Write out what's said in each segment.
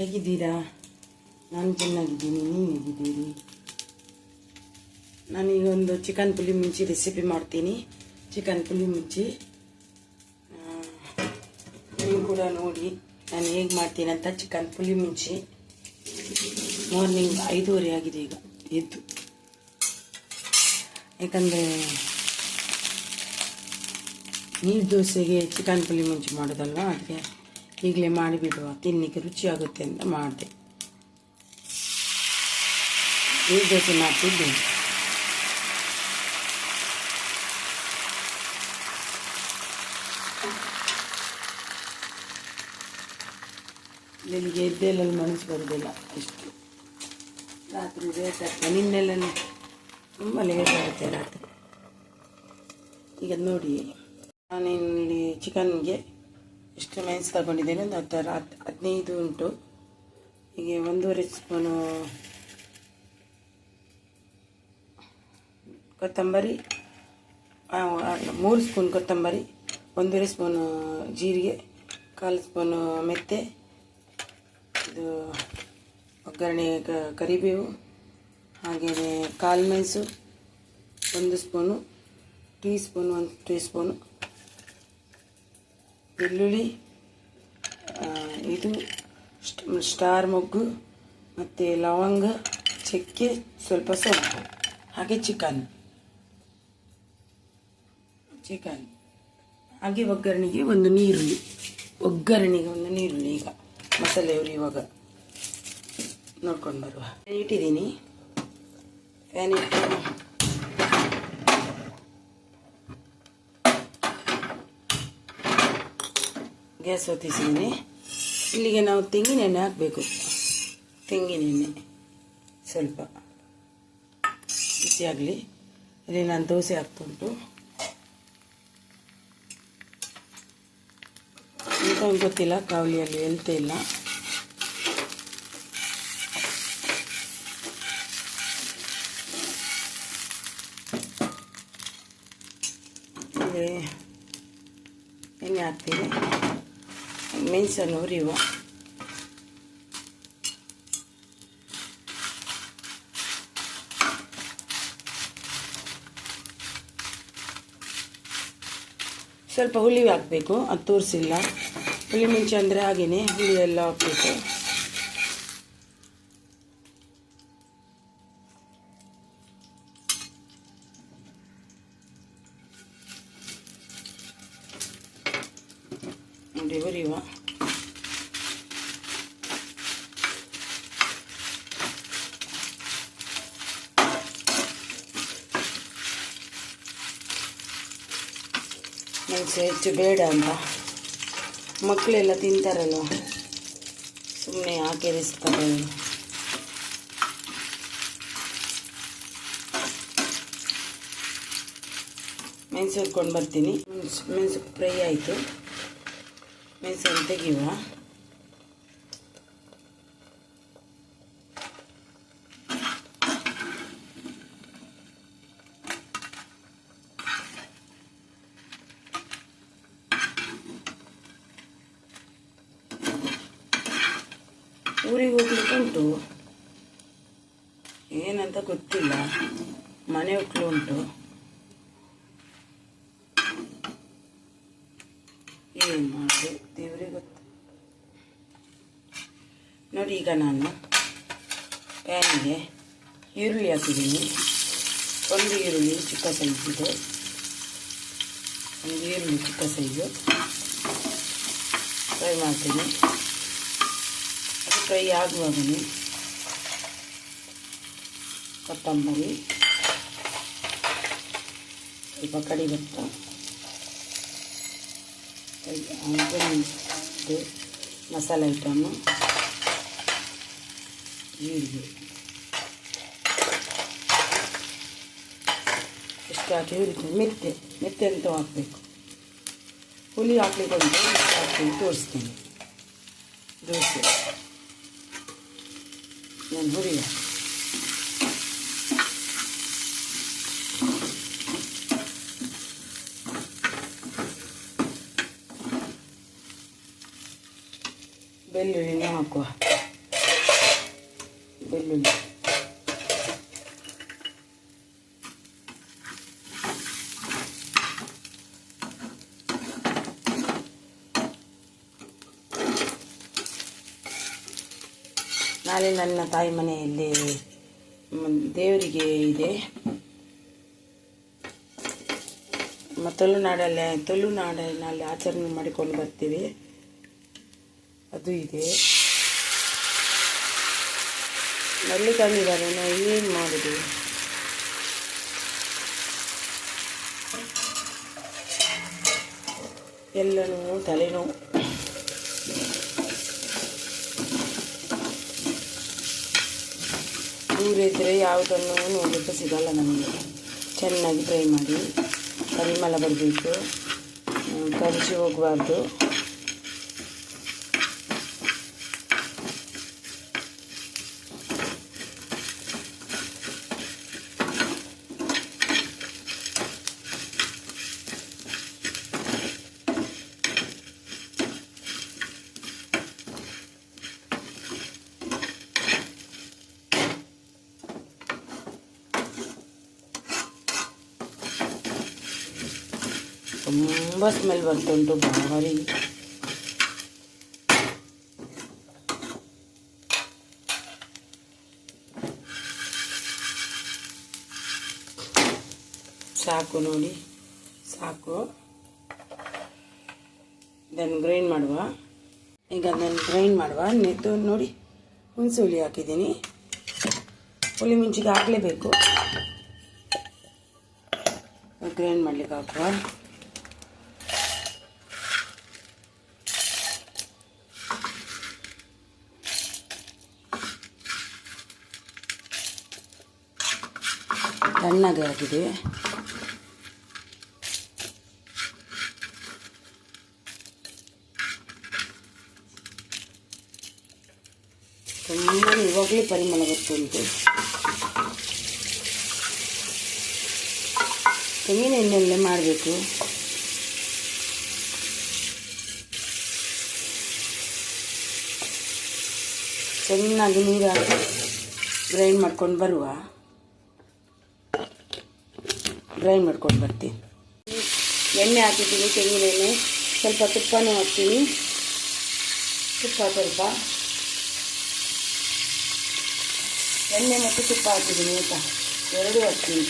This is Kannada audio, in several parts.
ಹೇಗಿದ್ದೀರಾ? ನಾನು ಚೆನ್ನಾಗಿದ್ದೀನಿ ನೀವು ಹೇಗಿದ್ದೀರಿ? ನಾನೀಗೊಂದು ಚಿಕನ್ ಪುಲಿ ಮುಂಚಿ ರೆಸಿಪಿ ಮಾಡ್ತೀನಿ. ಚಿಕನ್ ಪುಲಿ ಮುಂಚಿ ನೀವು ಕೂಡ ನೋಡಿ ನಾನು ಹೇಗೆ ಮಾಡ್ತೀನಿ ಅಂತ ಚಿಕನ್ ಪುಲಿ ಮುಂಚಿ. ಮಾರ್ನಿಂಗ್ ಐದೂವರೆ ಆಗಿದೆ ಈಗ, ಎದ್ದು. ಯಾಕಂದರೆ ನೀರು ದೋಸೆಗೆ ಚಿಕನ್ ಪುಲಿ ಮುಂಚಿ ಮಾಡೋದಲ್ವಾ, ಅದಕ್ಕೆ ಈಗಲೇ ಮಾಡಿಬಿಡುವ ತಿನ್ನಲಿಕ್ಕೆ ರುಚಿಯಾಗುತ್ತೆ ಅಂತ ಮಾಡಿದೆ. ಈ ದೋಸೆ ಮಾಡ್ತಿದ್ದೀನಿ. ಬೆಳಿಗ್ಗೆ ಎದ್ದೆಲ್ಲ ಮನಸ್ಸು ಬರೋದಿಲ್ಲ ಇಷ್ಟು ರಾತ್ರಿ ಲೇಟ್ ಆಗ್ತದೆ. ನಿನ್ನೆಲ್ಲ ತುಂಬ ಲೇಟ್ ಆಗುತ್ತೆ ರಾತ್ರಿ. ಈಗ ನೋಡಿ ನಾನು ಇಲ್ಲಿ ಚಿಕನ್ಗೆ ಎಷ್ಟು ಮೆಣಸು ತಗೊಂಡಿದ್ದೇನೆ. ಒಂದು ಹತ್ತು ಹತ್ತು ಹದಿನೈದು ಉಂಟು. ಹೀಗೆ ಒಂದೂವರೆ ಸ್ಪೂನು ಕೊತ್ತಂಬರಿ ಮೂರು ಸ್ಪೂನ್ ಕೊತ್ತಂಬರಿ, ಒಂದೂವರೆ ಸ್ಪೂನು ಜೀರಿಗೆ, ಕಾಲು ಸ್ಪೂನು ಮೆತ್ತೆ, ಇದು ಒಗ್ಗರಣೆ ಕರಿಬೇವು, ಹಾಗೆಯೇ ಕಾಳು ಮೆಣಸು, ಒಂದು ಸ್ಪೂನು, ಟೀ ಸ್ಪೂನ್, ಒಂದು ಟೀ ಸ್ಪೂನು. ಬೆಳ್ಳುಳ್ಳಿ ಇದು ಸ್ಟಾರ್ ಮೊಗ್ಗು ಮತ್ತು ಲವಂಗ, ಚಕ್ಕೆ, ಸ್ವಲ್ಪ ಸೊಪ್ಪು, ಹಾಗೆ ಚಿಕನ್ ಚಿಕನ್ ಹಾಗೆ ಒಗ್ಗರಣೆಗೆ ಒಂದು ನೀರುಳ್ಳಿ. ಒಗ್ಗರಣೆಗೆ ಒಂದು ನೀರುಳ್ಳಿ ಈಗ, ಮಸಾಲೆ ಇವಾಗ. ನೋಡ್ಕೊಂಡು ಬರುವ. ಇಟ್ಟಿದ್ದೀನಿ. ಫ್ಯಾನ್ ಇಟ್ಟು ಗ್ಯಾಸ್ ಹೊತ್ತಿಸಿದ್ದೀನಿ ಇಲ್ಲಿಗೆ ನಾವು ತೆಂಗಿನೆಣ್ಣೆ ಹಾಕಬೇಕು. ತೆಂಗಿನೆಣ್ಣೆ. ಸ್ವಲ್ಪ. ಬಿಸಿ ಆಗಲಿ. ಇಲ್ಲಿ ನಾನು ದೋಸೆ ಹಾಕ್ತುಂಟು. ಅಂತ ಗೊತ್ತಿಲ್ಲ. ಕಾವಲಿಯಲ್ಲಿ ಇಲ್ಲ. ಇಲ್ಲಿ ಎಣ್ಣೆ ಹಾಕ್ತೀನಿ ಮೆಣಸನ್ನು ಹುರಿಯುವ ಸ್ವಲ್ಪ ಹುಳಿ ಹಾಕಬೇಕು ಅದು ತೋರಿಸಿಲ್ಲ. ಹುಳಿ ಮುಂಚೆ ಅಂದರೆ ಹಾಗೆಯೇ ಹುಳಿ ಎಲ್ಲ ಹಾಕಬೇಕು ನೋಡಿ ಹುರಿಯುವ ಮೆಣಸು ಹೆಚ್ಚು ಬೇಡ ಅಂತ. ಮಕ್ಕಳೆಲ್ಲ ತಿಂತಾರಲ್ಲ. ಸುಮ್ಮನೆ ಹಾಕಿರಿಸ್ತಾರೆ ಮೆಣಸು ಹುರ್ಕೊಂಡು ಬರ್ತೀನಿ. ಮೆಣಸು ಮೆಣಸು ಫ್ರೈ ಆಯಿತು. ಮೆಣಸನ್ನು ತೆಗೆಯುವ. ಏನು ಮಾಡಿದೆ? ದೇವರಿಗೆ ಗೊತ್ತು. ನೋಡಿ ಈಗ ನಾನು ಪ್ಯಾನಿಗೆ ಈರುಳ್ಳಿ ಹಾಕಿದ್ದೀನಿ. ಒಂದು ಈರುಳ್ಳಿ ಚಿಕ್ಕ ಸೈಜಿದು ಒಂದು ಈರುಳ್ಳಿ ಚಿಕ್ಕ ಸೈಜು ಫ್ರೈ ಮಾಡ್ತೀನಿ. ಅದು ಫ್ರೈ ಆಗುವಾಗಲೇ ಕೊತ್ತಂಬರಿ. ಸ್ವಲ್ಪ ಕಡಿಬತ್ತ. ಇದು ಮಸಾಲೆ ಐಟಮ್ಮು ಜೀರಿಗೆ ಇಷ್ಟು ಹಾಕಿ ಹುರಿತೀನಿ ಮೆತ್ತೆ ಮೆತ್ತೆ ಅಂತ ಹಾಕಬೇಕು ಹುಳಿ ಹಾಕ್ಲಿಕ್ಕೆ ಉಂಟು ಹಾಕ್ತೀನಿ ತೋರಿಸ್ತೀನಿ ದೋಸೆ ನಾನು ಹುರಿಯ ಬೆಳ್ಳುಳ್ಳಿನ ಹಾಕುವ ಬೆಳ್ಳುಳ್ಳಿ ನಾಳೆ ನನ್ನ ತಾಯಿ ಮನೆಯಲ್ಲಿ ದೇವರಿಗೆ ಇದೆ. ತುಳುನಾಡಲ್ಲೇ ತುಳುನಾಡಿನಲ್ಲಿ ಆಚರಣೆ ಮಾಡಿಕೊಂಡು ಬರ್ತೀವಿ. ಅದು ಇದೆ. ಮಲ್ಲಿ ತಂದಿದ್ದಾರೆ ನಾವು ಏನು ಮಾಡುದು? ಎಲ್ಲನೂ ತಲೆನೋವು ದೂರ ಇದ್ದರೆ ಯಾವುದನ್ನು ನೋಡಲಿಕ್ಕೆ ಸಿಗಲ್ಲ ನಮಗೆ. ಚೆನ್ನಾಗಿ ಫ್ರೈ ಮಾಡಿ. ಪರಿಮಳ ಬರಬೇಕು. ಕರಿಸಿ ಹೋಗಬಾರ್ದು. ತುಂಬ ಸ್ಮೆಲ್ ಬರ್ತುಂಟು ಭಾರಿ. ಸಾಕು ನೋಡಿ, ಸಾಕು. ಇದನ್ನು ಗ್ರೈಂಡ್ ಮಾಡುವ. ಈಗ ಅದನ್ನು ಗ್ರೈಂಡ್ ಮಾಡುವ. ನೆತ್ತು ನೋಡಿ, ಹುಣಸೆ ಹುಳಿ ಹಾಕಿದ್ದೀನಿ. ಹುಳಿ ಮುಂಚಿಗೆ ಹಾಕಲೇಬೇಕು ಗ್ರೈಂಡ್ ಮಾಡ್ಲಿಕ್ಕೆ ಹಾಕುವ ತಣ್ಣಗೆ ಆಗಿದೆ ತುಂಬ ಇವಾಗಲೇ ಪರಿಮಳ ಬರ್ತುಂಟು ತೆಂಗಿನ ಎಣ್ಣೆಯಲ್ಲೇ ಮಾಡಬೇಕು ಚೆನ್ನಾಗಿ ನೀರು ಹಾಕಿ ಗ್ರೈಂಡ್ ಮಾಡ್ಕೊಂಡು ಬರುವ ಗ್ರೈಂಡ್ ಮಾಡ್ಕೊಂಡು ಬರ್ತೀನಿ. ಎಣ್ಣೆ ಹಾಕಿದ್ದೀನಿ, ತೆಂಗಿನ ಎಣ್ಣೆ. ಸ್ವಲ್ಪ ತುಪ್ಪನೂ ಹಾಕ್ತೀನಿ. ತುಪ್ಪ ಸ್ವಲ್ಪ. ಎಣ್ಣೆ ಮತ್ತು ತುಪ್ಪ ಹಾಕಿದ್ದೀನಿ, ಊಟ. ಎರಡೂ ಹಾಕ್ತೀನಿ.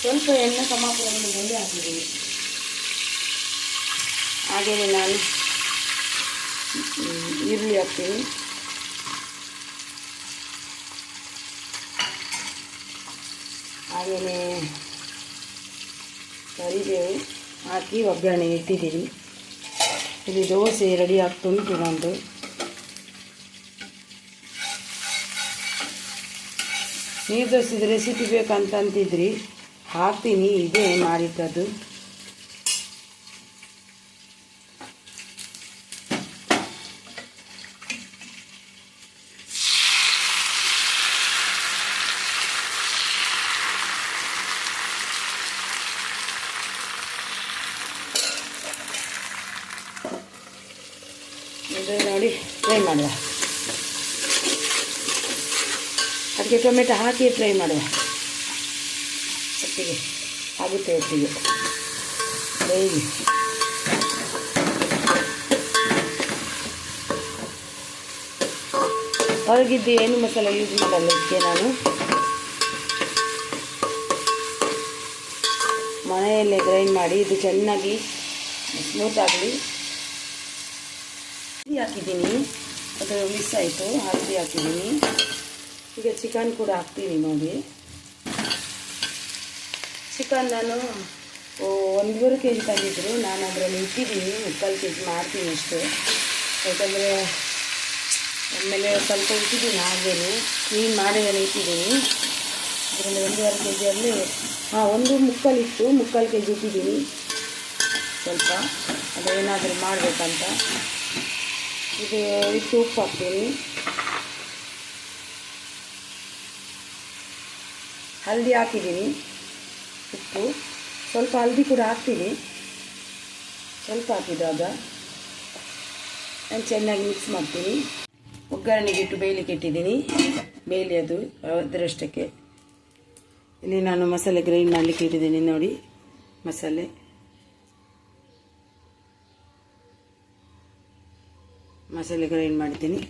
ಸ್ವಲ್ಪ ಎಣ್ಣೆ ಸಮ ಪ್ರಮಾಣದಲ್ಲಿ ಹಾಕಿದ್ದೀನಿ. ಹಾಗೆಯೇ ನಾನು ಈರುಳ್ಳಿ ಹಾಕ್ತೀನಿ. ಹಾಗೆಯೇ ಕರಿಬೇವು ಹಾಕಿ ಒಗ್ಗರಣೆ ಇಟ್ಟಿದ್ದೀನಿ ಇಲ್ಲಿ ದೋಸೆ ರೆಡಿ ಆಗ್ತುಂಟು ನಂದು. ನೀರು ದೋಸೆದ ರೆಸಿಪಿ ಬೇಕಂತಂತಿದ್ರಿ. ಹಾಕ್ತೀನಿ, ಇದೇ ಮಾಡಿದ್ದದು ಇದು ನೋಡಿ ಫ್ರೈ ಮಾಡುವ. ಅದಕ್ಕೆ ಟೊಮೆಟೊ ಹಾಕಿ ಫ್ರೈ ಮಾಡುವ. ಒಟ್ಟಿಗೆ ಆಗುತ್ತೆ ಒಟ್ಟಿಗೆ. ಡೈಲಿ ಹೊರಗಿದ್ದು ಏನು ಮಸಾಲೆ ಯೂಸ್ ಮಾಡಲ್ಲ ಇದಕ್ಕೆ ನಾನು. ಮನೆಯಲ್ಲೇ ಗ್ರೈಂಡ್ ಮಾಡಿ, ಇದು ಚೆನ್ನಾಗಿ ಸ್ಮೂತ್ ಆಗಲಿ. ಹಳದಿ ಹಾಕಿದ್ದೀನಿ. ಅದು ಮಿಸ್ ಆಯಿತು ಹಳದಿ ಹಾಕಿದ್ದೀನಿ. ಈಗ ಚಿಕನ್ ಕೂಡ ಹಾಕ್ತೀನಿ ನೋಡಿ ಚಿಕನ್ ನಾನು ಒಂದೂವರೆ ಕೆ ಜಿ ತಂದಿದ್ರು. ನಾನು ಅದರಲ್ಲಿ ಇಟ್ಟಿದ್ದೀನಿ, ಮುಕ್ಕಾಲು ಕೆ ಜಿ ಮಾಡ್ತೀನಿ ಅಷ್ಟು. ಯಾಕಂದರೆ, ಆಮೇಲೆ ಸ್ವಲ್ಪ ಇಟ್ಟಿದ್ದೀನಿ ಹಾಗೇನು. ಕ್ಲೀನ್ ಮಾಡಿದ್ದೇನೆ ಇಟ್ಟಿದ್ದೀನಿ. ಅದರಲ್ಲಿ ಒಂದೂವರೆ ಕೆ ಜಿಯಲ್ಲಿ ಹಾಂ, ಒಂದು ಮುಕ್ಕಾಲು ಇತ್ತು. ಮುಕ್ಕಾಲು ಕೆ ಜಿ ಇಟ್ಟಿದ್ದೀನಿ. ಸ್ವಲ್ಪ, ಅದೇನಾದರೂ ಮಾಡಬೇಕಂತ. ಇದು ಇಟ್ಟು ಉಪ್ಪು ಹಾಕ್ತೀನಿ. ಹಲ್ದಿ ಹಾಕಿದ್ದೀನಿ, ಉಪ್ಪು. ಸ್ವಲ್ಪ ಹಲ್ದಿ ಕೂಡ ಹಾಕ್ತೀನಿ. ಸ್ವಲ್ಪ ಹಾಕಿದಾಗ ನಾನು ಚೆನ್ನಾಗಿ ಮಿಕ್ಸ್ ಮಾಡ್ತೀನಿ. ಒಗ್ಗರಣೆಗೆ ಇಟ್ಟು ಬೇಯಲಿಕ್ಕೆ ಇಟ್ಟಿದ್ದೀನಿ. ಬೇಯಲಿ ಅದು, ಅದರಷ್ಟಕ್ಕೆ. ಇಲ್ಲಿ ನಾನು ಮಸಾಲೆ ಗ್ರೈಂಡ್ ಮಾಡಲಿಕ್ಕೆ ಇಟ್ಟಿದ್ದೀನಿ ನೋಡಿ, ಮಸಾಲೆ. ಮಸಾಲೆ ಗ್ರೈಂಡ್ ಮಾಡ್ತೀನಿ.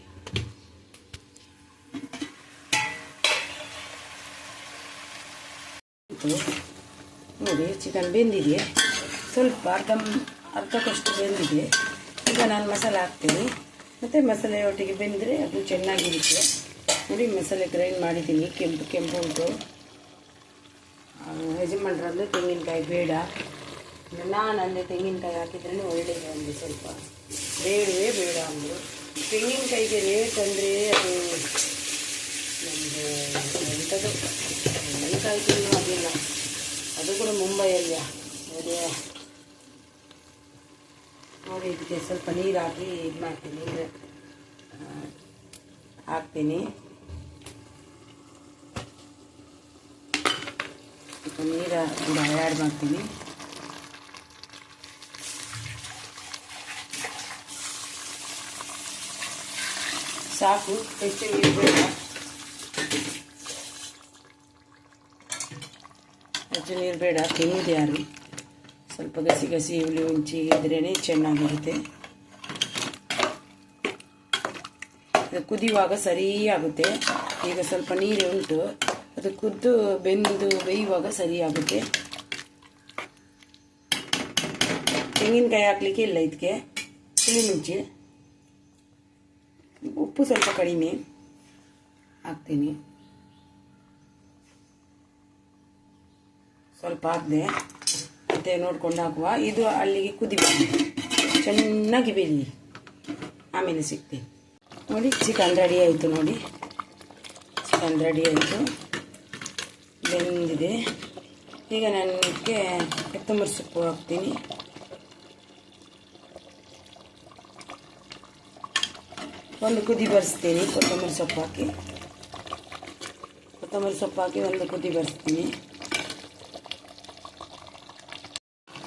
ನೋಡಿ, ಚಿಕನ್ ಬೆಂದಿದೆ ಸ್ವಲ್ಪ ಅರ್ಧ ಅರ್ಧಕ್ಕಷ್ಟು ಬೆಂದಿದೆ ಈಗ ನಾನು ಮಸಾಲೆ ಹಾಕ್ತೀನಿ. ಮತ್ತು ಮಸಾಲೆ ಒಟ್ಟಿಗೆ ಬೆಂದರೆ ಅದು ಚೆನ್ನಾಗಿರುತ್ತೆ. ನೋಡಿ, ಮಸಾಲೆ ಗ್ರೈಂಡ್ ಮಾಡಿದ್ದೀನಿ. ಕೆಂಪು ಕೆಂಪು ಉಂಟು. ಯಜಮಾನ್ರಲ್ಲೂ ತೆಂಗಿನಕಾಯಿ ಬೇಡ. ನಾನು ಅಂದರೆ ತೆಂಗಿನಕಾಯಿ ಹಾಕಿದ್ರೇ ಒಳ್ಳೆಯದು ಅಂದೆ ಸ್ವಲ್ಪ. ಬೇಡವೇ ಬೇಡ ಅಂದರು. ತೆಂಗಿನಕಾಯಿಗೆ ರೇಟ್ ಅಂದರೆ ಅದು ನಮಗೆ ಎಂಥದ್ದು ತೆಂಗಿನಕಾಯಿ ತಿನ್ನೋ ಹಾಗಿಲ್ಲ. ಅದು ಕೂಡ ಮುಂಬೈಯಲ್ಲಿ. ನೋಡಿ ನೋಡಿ, ಇದಕ್ಕೆ ಸ್ವಲ್ಪ ನೀರು ಹಾಕಿ ಇದು ಮಾಡ್ತೀನಿ. ನೀರು ಹಾಕ್ತೀನಿ. ನೀರು ಆ್ಯಡ್ ಮಾಡ್ತೀನಿ. ಸಾಕು ಹೆಚ್ಚು ನೀರು ಬೇಡ ಹೆಚ್ಚು ನೀರು ಬೇಡ ತಿನ್ನಿದೆ ಯಾರು? ಸ್ವಲ್ಪ ಗಸಿ ಗಸಿ ಹುಳಿ ಉಂಚಿ ಇದ್ರೇ ಚೆನ್ನಾಗಿರುತ್ತೆ. ಕುದಿಯುವಾಗ ಸರಿ ಆಗುತ್ತೆ ಈಗ ಸ್ವಲ್ಪ ನೀರು ಉಂಟು. ಅದು ಕುದ್ದು ಬೆಂದು ಬೇಯುವಾಗ ಸರಿ ಆಗುತ್ತೆ ತೆಂಗಿನಕಾಯಿ ಹಾಕ್ಲಿಕ್ಕೆ ಇಲ್ಲ ಇದಕ್ಕೆ ಹುಳಿ ಮುಂಚೆ ಉಪ್ಪು ಸ್ವಲ್ಪ ಕಡಿಮೆ ಹಾಕ್ತೀನಿ. ಸ್ವಲ್ಪ ಹಾಕಿದೆ ಮತ್ತೆ ನೋಡ್ಕೊಂಡು ಹಾಕುವ. ಇದು ಅಲ್ಲಿಗೆ ಕುದಿಬೇಕು ಚೆನ್ನಾಗಿ ಬೇಲಿ ಆಮೇಲೆ ಸಿಗ್ತೀನಿ. ನೋಡಿ, ಚಿಕನ್ ರೆಡಿ ಆಯಿತು ನೋಡಿ. ಚಿಕನ್ ರೆಡಿ ಆಯಿತು. ಬೆಂದಿದೆ. ಈಗ ನನಗೆ ಕೊತ್ತಂಬರಿ ಸೊಪ್ಪು ಹಾಕ್ತೀನಿ. ಒಂದು ಕುದಿ ಬರೆಸ್ತೀನಿ, ಕೊತ್ತಂಬರಿ ಸೊಪ್ಪು ಹಾಕಿ. ಕೊತ್ತಂಬರಿ ಸೊಪ್ಪು ಹಾಕಿ ಒಂದು ಕುದಿ ಬರೆಸ್ತೀನಿ.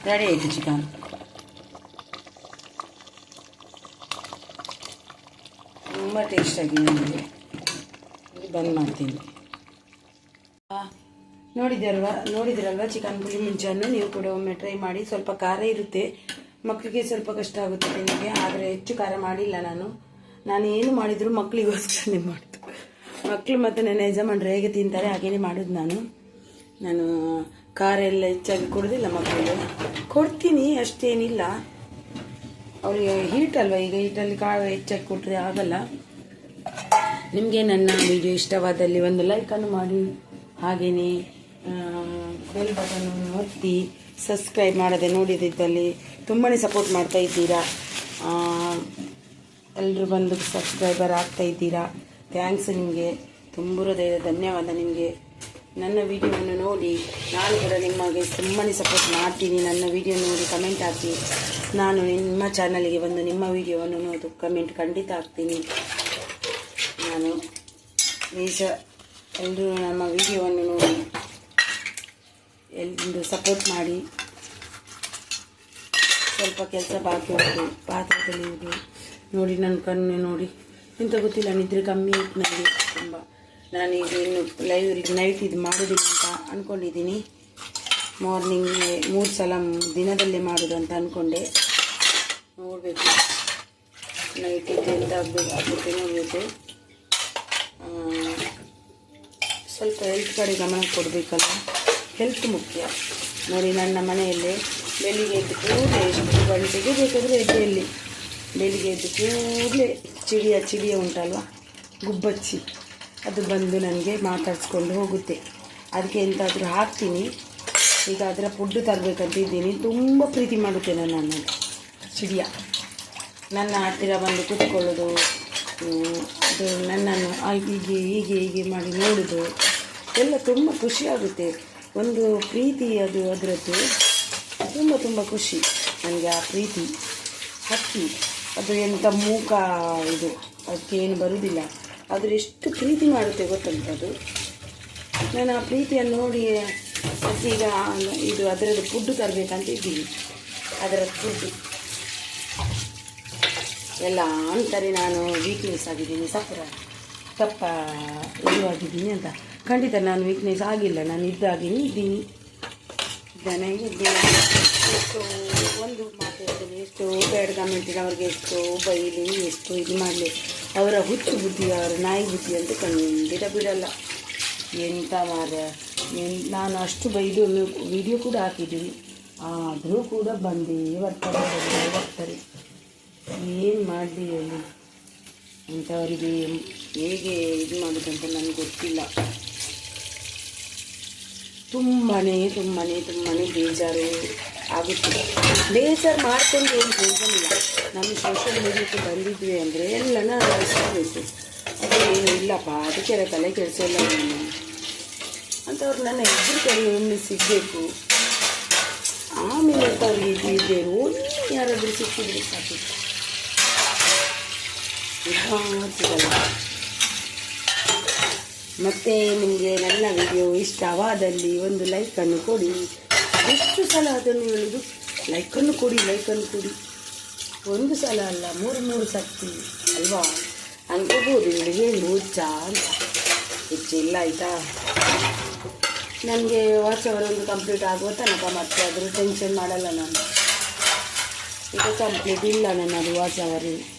ರೆಡಿ ಆಯಿತು ಚಿಕನ್. ತುಂಬ ಟೇಸ್ಟಾಗಿದೆ ನನಗೆ. ಬಂದ್ ಮಾಡ್ತೀನಿ. ನೋಡಿದ್ರಲ್ವಾ ನೋಡಿದ್ರಲ್ವಾ ಚಿಕನ್ ಪುಳಿ ಮುಂಚೆಯನ್ನು ನೀವು ಕೂಡ ಒಮ್ಮೆ ಟ್ರೈ ಮಾಡಿ. ಸ್ವಲ್ಪ ಖಾರ ಇರುತ್ತೆ. ಮಕ್ಕಳಿಗೆ ಸ್ವಲ್ಪ ಕಷ್ಟ ಆಗುತ್ತೆ ತಿನ್ನೋಕ್ಕೆ, ಆದರೆ ಹೆಚ್ಚು ಖಾರ ಮಾಡಿಲ್ಲ ನಾನು. ನಾನು ಏನು ಮಾಡಿದ್ರು ಮಕ್ಕಳಿಗೋಸ್ಕರನೇ ಮಾಡಿದ್ದು ಮಕ್ಕಳು ಮತ್ತು ನನ್ನ ಯಜಮಾನ್ರು ಹೇಗೆ ತಿಂತಾರೆ ಹಾಗೇನೆ ಮಾಡೋದು ನಾನು. ನಾನು, ಖಾರ ಎಲ್ಲ ಹೆಚ್ಚಾಗಿ ಕೊಡೋದಿಲ್ಲ ಮಕ್ಕಳಿಗೆ ಕೊಡ್ತೀನಿ, ಅಷ್ಟೇನಿಲ್ಲ. ಅವರಿಗೆ ಹೀಟ್ ಅಲ್ವಾ, ಈಗ ಹೀಟಲ್ಲಿ ಖಾರ ಹೆಚ್ಚಾಗಿ ಕೊಟ್ಟರೆ ಆಗಲ್ಲ. ನಿಮಗೆ ನನ್ನ ವಿಡಿಯೋ ಇಷ್ಟವಾದಲ್ಲಿ ಒಂದು ಲೈಕನ್ನು ಮಾಡಿ. ಹಾಗೆಯೇ ಬೆಲ್ ಬಟನ್ ಒತ್ತಿ ಸಬ್ಸ್ಕ್ರೈಬ್ ಮಾಡದೆ ನೋಡಿದ್ದಲ್ಲಿ ತುಂಬಾ ಸಪೋರ್ಟ್ ಮಾಡ್ತಾ ಇದ್ದೀರಾ. ಎಲ್ಲರೂ ಬಂದು ಸಬ್ಸ್ಕ್ರೈಬರ್ ಆಗ್ತಾ ಇದ್ದೀರಾ? ಥ್ಯಾಂಕ್ಸ್ ನಿಮಗೆ. ತುಂಬ ಹೃದಯದ ಧನ್ಯವಾದ ನಿಮಗೆ. ನನ್ನ ವಿಡಿಯೋವನ್ನು ನೋಡಿ ನಾನು ಕೂಡ ನಿಮಗೆ ತುಂಬಾ ಸಪೋರ್ಟ್ ಮಾಡ್ತೀನಿ. ನನ್ನ ವಿಡಿಯೋ ನೋಡಿ ಕಮೆಂಟ್ ಹಾಕಿ. ನಾನು ನಿಮ್ಮ ಚಾನಲ್ಗೆ ಬಂದು ನಿಮ್ಮ ವಿಡಿಯೋವನ್ನು ನೋಡಿ ಕಮೆಂಟ್ ಖಂಡಿತ ಹಾಕ್ತೀನಿ. ನಾನು ಪ್ಲೀಸ್ ಎಲ್ಲರೂ ನಮ್ಮ ವಿಡಿಯೋವನ್ನು ನೋಡಿ ಎಲ್ಲರೂ ಸಪೋರ್ಟ್ ಮಾಡಿ. ಸ್ವಲ್ಪ ಕೆಲಸ ಬಾಕಿ ಉಂಟು. ಪಾತ್ರೆ ತೊಳೆಯುವುದು. ನೋಡಿ ನನ್ನ ಕಣ್ಣು ನೋಡಿ. ಎಂತ ಗೊತ್ತಿಲ್ಲ, ನಿದ್ರೆ ಕಮ್ಮಿ ಆಯ್ತು ನನಗೆ ತುಂಬ. ನಾನೀಗ ಇನ್ನು ಲೈವ್ ನೈಟ್ ಇದು ಮಾಡೋದಿಲ್ಲ ಅಂತ ಅಂದ್ಕೊಂಡಿದ್ದೀನಿ ಮಾರ್ನಿಂಗ್ ಮೂರು ಸಲ ದಿನದಲ್ಲೇ ಮಾಡೋದು ಅಂತ ಅಂದ್ಕೊಂಡೆ ನೋಡಬೇಕು. ನೈಟ್ ಇದು ಎಂತ ಆಗಬೇಕು ಆಗುತ್ತೆ ನೋಡಬೇಕು. ಸ್ವಲ್ಪ ಹೆಲ್ತ್ ಕಡೆ ಗಮನ ಕೊಡಬೇಕಲ್ಲ. ಹೆಲ್ತ್ ಮುಖ್ಯ. ನೋಡಿ, ನನ್ನ ಮನೆಯಲ್ಲೇ ಬೆಳಿಗ್ಗೆ ಎದ್ದು ಕೂಡಲೇ ಎಷ್ಟು ಗಂಟೆಗೆ ಬೇಕಾದರೆ ಎದ್ದೆಯಲ್ಲಿ ಬೆಳಿಗ್ಗೆ ಎದ್ದು ಕೂಡಲೇ ಚಿಡಿಯ ಚಿಡಿಯ ಉಂಟಲ್ವ? ಗುಬ್ಬಚ್ಚಿ. ಅದು ಬಂದು ನನಗೆ ಮಾತಾಡಿಸ್ಕೊಂಡು ಹೋಗುತ್ತೆ. ಅದಕ್ಕೆ ಎಂತಾದರೂ ಹಾಕ್ತೀನಿ. ಈಗ ಅದರ ಫುಡ್ಡು ತರಬೇಕಂತ ಇದ್ದೀನಿ ತುಂಬ ಪ್ರೀತಿ ಮಾಡುತ್ತೆ ನನ್ನನ್ನು ಚಿಡಿಯ. ನನ್ನ ಹತ್ತಿರ ಬಂದು ಕೂತ್ಕೊಳ್ಳೋದು ಅದು ನನ್ನನ್ನು ಹೀಗೆ ಹೀಗೆ ಹೀಗೆ ಮಾಡಿ ನೋಡೋದು, ಎಲ್ಲ ತುಂಬ ಖುಷಿಯಾಗುತ್ತೆ ಒಂದು ಪ್ರೀತಿ ಅದು ಅದರದ್ದು. ತುಂಬ ತುಂಬ ಖುಷಿ. ನನಗೆ ಆ ಪ್ರೀತಿ. ಹಕ್ಕಿ. ಅದು ಎಂಥ ಮೂಕ ಇದು, ಅದಕ್ಕೆ ಏನು ಬರುವುದಿಲ್ಲ ಆದರೆ ಎಷ್ಟು ಪ್ರೀತಿ ಮಾಡುತ್ತೆ ಗೊತ್ತುಂಟದು ನಾನು ಆ ಪ್ರೀತಿಯನ್ನು ನೋಡಿ ಈಗ ಇದು ಅದರದ್ದು ಫುಡ್ಡು ತರಬೇಕಂತ ಇದ್ದೀನಿ ಅದರ ಫುಡ್ಡು ಎಲ್ಲ ಅಂತಾರೆ ನಾನು ವೀಕ್ನೆಸ್ ಆಗಿದ್ದೀನಿ ಸಫರ ತಪ್ಪ ಇದು ಆಗಿದ್ದೀನಿ ಅಂತ. ಖಂಡಿತ ನಾನು ವೀಕ್ನೆಸ್ ಆಗಿಲ್ಲ, ನಾನು ಇದ್ದಾಗಿನಿ ಇದ್ದೀನಿ. ನನಗೆ ಎಷ್ಟು ಒಂದು ಮಾತು ಹೇಳ್ತೀನಿ ಬೇಡ ಬ್ಯಾಡ್ ಕಮೆಂಟಿನವ್ರಿಗೆ ಎಷ್ಟು ಬೈಲಿ, ಎಷ್ಟು ಇದು ಮಾಡಲಿ. ಅವರ ಹುಚ್ಚು ಬುದ್ಧಿ, ಅವರ ನಾಯಿ ಬುದ್ಧಿ ಅಂತ ಖಂಡಿತ ಬಿಡಲ್ಲ. ಎಂಥ ಮಾರ ನಾನು ಅಷ್ಟು ಬೈದು ವಿಡಿಯೋ ಕೂಡ ಹಾಕಿದ್ದೀನಿ. ಆದರೂ ಕೂಡ ಬಂದೇ ಬರ್ತಾರೆ ಬರ್ತಾರೆ ಏನು ಮಾಡಲಿ ಹೇಳಿ? ಅಂಥವರಿಗೆ ಹೇಗೆ ಇದು ಮಾಡೋದಂತ ನನಗೆ ಗೊತ್ತಿಲ್ಲ. ತುಂಬಾ ತುಂಬಾ ತುಂಬಾ ಬೇಜಾರು ಆಗುತ್ತೆ ಬೇಜಾರು ಮಾಡ್ಕೊಂಡು ಏನು ಇಲ್ಲ ನಮ್ಮ ಸೋಷಿಯಲ್ ಮೀಡಿಯಾಕ್ಕೆ ಬಂದಿದ್ವಿ ಅಂದರೆ ಎಲ್ಲನ ಅಳಿಸ್ಕೋಬೇಕು ಅದು ಏನು ಇಲ್ಲಪ್ಪ, ಅದಕ್ಕೆ ತಲೆ ಕೆಡಿಸೋಲ್ಲ ನಾನು. ಅಂಥವ್ರು ನನ್ನ ಹೆಸರು ಕೈ ಒಮ್ಮೆ ಸಿಗಬೇಕು. ಆಮೇಲೆ ಅಂಥವ್ರಿಗೆ ಇದು ಇದೆ ಒಂದು ಯಾರಾದರೂ ಸಿಕ್ಕಿದ್ರೆ ಸಾಕು. ಸಿಗಲ್ಲ ಮತ್ತೆ ನಿಮಗೆ ನನ್ನ ವಿಡಿಯೋ ಇಷ್ಟವಾದಲ್ಲಿ ಒಂದು ಲೈಕನ್ನು ಕೊಡಿ. ಎಷ್ಟು ಸಲ ಅದನ್ನು ಹೇಳೋದು? ಲೈಕನ್ನು ಕೊಡಿ ಲೈಕನ್ನು ಕೊಡಿ. ಒಂದು ಸಲ ಅಲ್ಲ, ಮೂರು ಮೂರು ಸತ್ತಿ ಅಲ್ವಾ? ಅನ್ಕೋಬೋದು ಇವಳಿಗೆ ಹುಚ್ಚ ಅಂತ. ಹೆಚ್ಚಿಲ್ಲ ಆಯಿತಾ? ನನಗೆ ಒಂದು ಕಂಪ್ಲೀಟ್ ಆಗುವ ತನಕ ಮತ್ತೆ ಅದ್ರ ಟೆನ್ಷನ್ ಮಾಡಲ್ಲ ನಾನು. ಈಗ ಕಂಪ್ಲೀಟ್ ಇಲ್ಲ ನನ್ನದು ವಾಚ್ ಅವರು.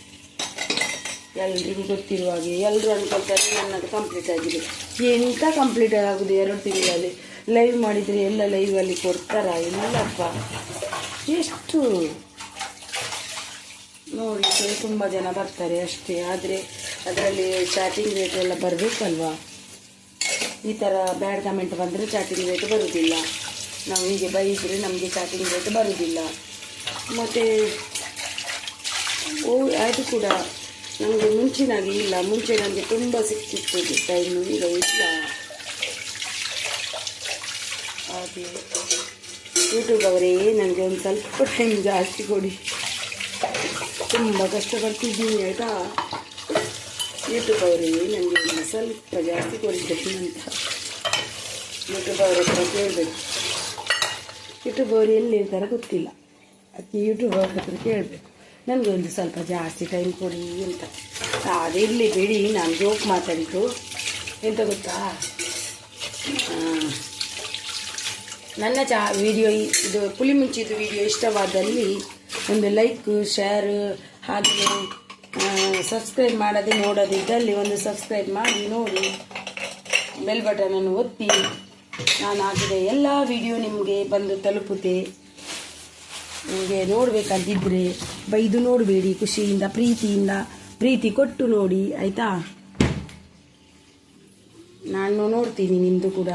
ಎಲ್ರಿಗೂ ಗೊತ್ತಿರುವ ಹಾಗೆ ಎಲ್ಲರೂ ಅನ್ಕೊಳ್ತಾರೆ ನನ್ನದು ಕಂಪ್ಲೀಟ್ ಆಗಿದೆ. ಎಂಥ ಕಂಪ್ಲೀಟ್ ಆಗೋದು ಎರಡು ತಿಂಗಳಲ್ಲಿ? ಲೈವ್ ಮಾಡಿದರೆ ಎಲ್ಲ ಲೈವಲ್ಲಿ ಕೊಡ್ತಾರ ಇಲ್ಲಪ್ಪ ಎಷ್ಟು? ನೋಡಲಿಕ್ಕೆ ತುಂಬ ಜನ ಬರ್ತಾರೆ ಅಷ್ಟೇ. ಆದರೆ ಅದರಲ್ಲಿ ಚಾಟಿಂಗ್ ರೇಟ್ ಎಲ್ಲ ಬರಬೇಕಲ್ವಾ? ಈ ಥರ ಬ್ಯಾಡ್ ಕಮೆಂಟ್ ಬಂದರೆ ಚಾಟಿಂಗ್ ರೇಟ್ ಬರುವುದಿಲ್ಲ ನಾವು ಹೀಗೆ ಬೈದರೆ ನಮಗೆ ಚಾಟಿಂಗ್ ರೇಟ್ ಬರುವುದಿಲ್ಲ ಮತ್ತು, ಓ, ಅದು ಕೂಡ ನಮಗೆ ಮುಂಚಿನಾಗಿ ಇಲ್ಲ, ಮುಂಚೆ ನನಗೆ ತುಂಬ ಸಿಕ್ತಿತ್ತು ಟೈಮು ಈಗ ಇಲ್ಲ. ಹಾಗೆ ಯೂಟ್ಯೂಬ್ ಅವರೇ ನನಗೆ ಒಂದು ಸ್ವಲ್ಪ ಟೈಮ್ ಜಾಸ್ತಿ ಕೊಡಿ. ತುಂಬ ಕಷ್ಟಪಡ್ತಿದ್ದೀನಿ, ಆಯಿತಾ? ಯೂಟ್ಯೂಬ್ ಅವರೇ ನನಗೆ ಒಂದು ಸ್ವಲ್ಪ ಜಾಸ್ತಿ ಕೊಡಿ ಅಂತ. ಯೂಟ್ಯೂಬ್ ಅವರ ಹತ್ರ ಕೇಳಬೇಕು. ಯೂಟ್ಯೂಬ್ ಅವರು ಎಲ್ಲಿರ್ತಾರೆ ಗೊತ್ತಿಲ್ಲ. ಅದಕ್ಕೆ ಯೂಟ್ಯೂಬ್ ಅವ್ರ ಹತ್ರ ಕೇಳಬೇಕು. ನನಗೆ ಒಂದು ಸ್ವಲ್ಪ ಜಾಸ್ತಿ ಟೈಮ್ ಕೊಡಿ ಅಂತ. ಅದಿರಲಿ ಬಿಡಿ, ನಾನು ಜೋಕ್ ಮಾತಾಡಿದ್ದು. ಎಂತ ಗೊತ್ತಾ? ನನ್ನ ಚಾ ವಿಡಿಯೋ ಇದು ಪುಲಿ ಮುಂಚಿದ ವಿಡಿಯೋ ಇಷ್ಟವಾದಲ್ಲಿ ಒಂದು ಲೈಕ್ ಶೇರ್ ಹಾಗೆ ಸಬ್ಸ್ಕ್ರೈಬ್ ಮಾಡೋದೇ ನೋಡೋದಿದ್ದಲ್ಲಿ ಒಂದು ಸಬ್ಸ್ಕ್ರೈಬ್ ಮಾಡಿ, ನೋಡಿ. ಬೆಲ್ ಬಟನನ್ನು ಒತ್ತಿ. ನಾನು ಹಾಕಿದ ಎಲ್ಲ ವಿಡಿಯೋ ನಿಮಗೆ ಬಂದು ತಲುಪುತ್ತೆ. ನಿಮಗೆ ನೋಡಬೇಕಂತಿದ್ರೆ ಬೈದು ನೋಡಬೇಡಿ ಖುಷಿಯಿಂದ, ಪ್ರೀತಿಯಿಂದ, ಪ್ರೀತಿ ಕೊಟ್ಟು ನೋಡಿ, ಆಯಿತಾ? ನಾನು ನೋಡ್ತೀನಿ ನಿಮ್ಮದು ಕೂಡ.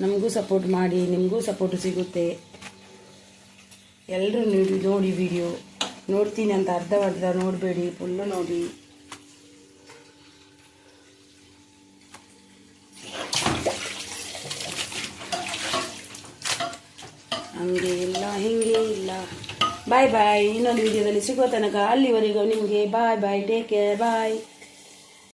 ನಮಗೂ ಸಪೋರ್ಟ್ ಮಾಡಿ, ನಿಮಗೂ ಸಪೋರ್ಟ್ ಸಿಗುತ್ತೆ. ಎಲ್ಲರೂ ನೋಡಿ ನೋಡಿ ವಿಡಿಯೋ ನೋಡ್ತೀನಿ ಅಂತ ಅರ್ಧ ಅರ್ಧ ನೋಡಬೇಡಿ ಫುಲ್ಲು ನೋಡಿ ಹಂಗೆ ಇಲ್ಲ, ಹಿಂಗೆ ಇಲ್ಲ. ಬಾಯ್ ಬಾಯ್ ಇನ್ನೊಂದು ವಿಡಿಯೋದಲ್ಲಿ ಸಿಗೋ ತನಕ ಅಲ್ಲಿವರೆಗೂ ನಿಮಗೆ ಬಾಯ್ ಬಾಯ್ ಟೇಕ್ ಕೇರ್ ಬಾಯ್